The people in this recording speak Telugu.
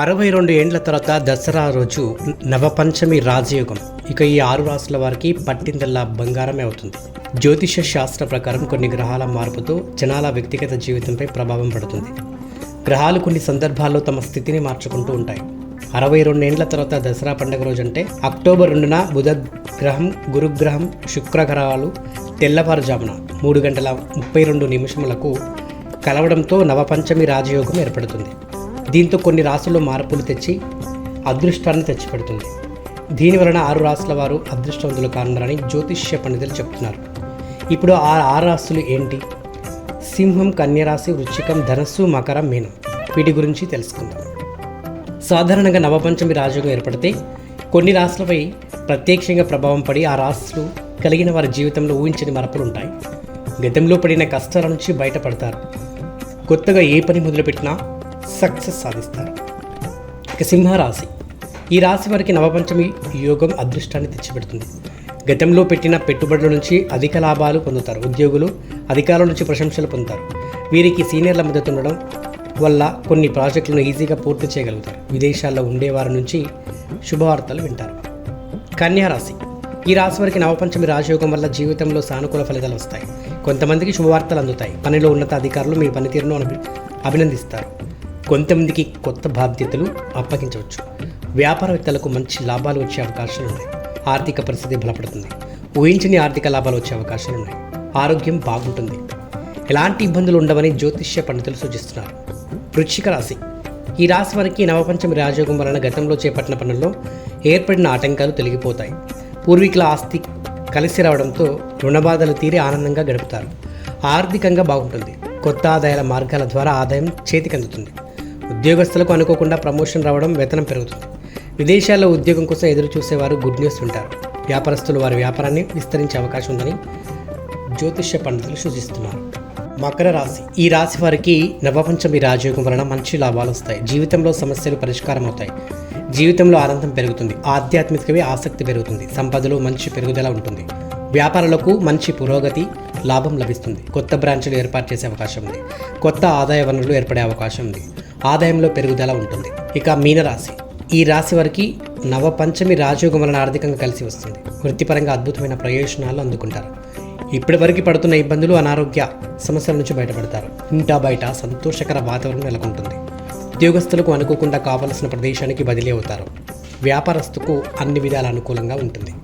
అరవై రెండు ఏండ్ల తర్వాత దసరా రోజు నవపంచమి రాజయోగం. ఇక ఈ ఆరు రాసుల వారికి పట్టిందల్లా బంగారమే అవుతుంది. జ్యోతిష శాస్త్ర ప్రకారం కొన్ని గ్రహాల మార్పుతో జనాల వ్యక్తిగత జీవితంపై ప్రభావం పడుతుంది. గ్రహాలు కొన్ని సందర్భాల్లో తమ స్థితిని మార్చుకుంటూ ఉంటాయి. అరవై రెండేండ్ల తర్వాత దసరా పండుగ రోజు అంటే అక్టోబర్ రెండున బుధ గ్రహం గురుగ్రహం శుక్రగ్రహాలు తెల్లవారుజామున మూడు గంటల ముప్పై రెండు నిమిషములకు కలవడంతో నవపంచమి రాజయోగం ఏర్పడుతుంది. దీంతో కొన్ని రాసుల్లో మార్పులు తెచ్చి అదృష్టాన్ని తెచ్చిపెడుతుంది. దీని వలన ఆరు రాసుల వారు అదృష్టవంతులు కానున్నారని జ్యోతిష్య పండితులు చెప్తున్నారు. ఇప్పుడు ఆ ఆరు రాశులు ఏంటి? సింహం కన్యరాశి వృశ్చికం ధనస్సు మకరం మీనం. వీటి గురించి తెలుసుకుందాం. సాధారణంగా నవపంచమి రాజయోగం ఏర్పడితే కొన్ని రాశులపై ప్రత్యక్షంగా ప్రభావం పడి ఆ రాశులు కలిగిన వారి జీవితంలో ఊహించని మార్పులు ఉంటాయి. గతంలో పడిన కష్టాల నుంచి బయటపడతారు. కొత్తగా ఏ పని మొదలుపెట్టినా సక్సెస్ సాధిస్తారు. ఇక సింహరాశి ఈ రాశి వారికి నవపంచమి యోగం అదృష్టాన్ని తెచ్చిపెడుతుంది. గతంలో పెట్టిన పెట్టుబడుల నుంచి అధిక లాభాలు పొందుతారు. ఉద్యోగులు అధికారుల నుంచి ప్రశంసలు పొందుతారు. వీరికి సీనియర్ల మద్దతు ఉండడం వల్ల కొన్ని ప్రాజెక్టులను ఈజీగా పూర్తి చేయగలుగుతారు. విదేశాల్లో ఉండేవారి నుంచి శుభవార్తలు వింటారు. కన్యారాశి ఈ రాశి వారికి నవపంచమి రాజయోగం వల్ల జీవితంలో సానుకూల ఫలితాలు వస్తాయి. కొంతమందికి శుభవార్తలు అందుతాయి. పనిలో ఉన్నత అధికారులు మీ పనితీరును అభి అభినందిస్తారు. కొంతమందికి కొత్త బాధ్యతలు అప్పగించవచ్చు. వ్యాపారవేత్తలకు మంచి లాభాలు వచ్చే అవకాశాలు ఉన్నాయి. ఆర్థిక పరిస్థితి బలపడుతుంది. ఊహించని ఆర్థిక లాభాలు వచ్చే అవకాశాలు ఉన్నాయి. ఆరోగ్యం బాగుంటుంది. ఎలాంటి ఇబ్బందులు ఉండవని జ్యోతిష్య పండితులు సూచిస్తున్నారు. వృశ్చిక రాశి. ఈ రాశి వారికి నవపంచమి రాజయోగం వలన గతంలో చేపట్టిన పనుల్లో ఏర్పడిన ఆటంకాలు తొలగిపోతాయి. పూర్వీకుల ఆస్తి కలిసి రావడంతో రుణబాధలు తీరి ఆనందంగా గడుపుతారు. ఆర్థికంగా బాగుంటుంది. కొత్త ఆదాయాల మార్గాల ద్వారా ఆదాయం చేతికందుతుంది. ఉద్యోగస్తులకు అనుకోకుండా ప్రమోషన్ రావడం వేతనం పెరుగుతుంది. విదేశాల్లో ఉద్యోగం కోసం ఎదురు చూసేవారు గుడ్ న్యూస్ ఉంటారు వ్యాపారస్తులు వారి వ్యాపారాన్ని విస్తరించే అవకాశం ఉందని జ్యోతిష్య పండితులు సూచిస్తున్నారు. మకర రాశి. ఈ రాశి వారికి నవపంచమి రాజయోగం వలన మంచి లాభాలు వస్తాయి. జీవితంలో సమస్యలు పరిష్కారం అవుతాయి. జీవితంలో ఆనందం పెరుగుతుంది. ఆధ్యాత్మికవి ఆసక్తి పెరుగుతుంది. సంపదలో మంచి పెరుగుదల ఉంటుంది. వ్యాపారాలకు మంచి పురోగతి లాభం లభిస్తుంది. కొత్త బ్రాంచ్లు ఏర్పాటు చేసే అవకాశం ఉంది. కొత్త ఆదాయ వనరులు ఏర్పడే అవకాశం ఉంది. ఆదాయంలో పెరుగుదల ఉంటుంది. ఇక మీనరాశి. ఈ రాశి వారికి నవపంచమి రాజయోగం వలన ఆర్థికంగా కలిసి వస్తుంది. వృత్తిపరంగా అద్భుతమైన ప్రయోజనాలు అందుకుంటారు. ఇప్పటి వరకు పడుతున్న ఇబ్బందులు అనారోగ్య సమస్యల నుంచి బయటపడతారు. ఇంటా బయట సంతోషకర వాతావరణం నెలకొంటుంది. ఉద్యోగస్తులకు అనుకోకుండా కావలసిన ప్రదేశానికి బదిలీ అవుతారు. వ్యాపారస్తుకు అన్ని విధాల అనుకూలంగా ఉంటుంది.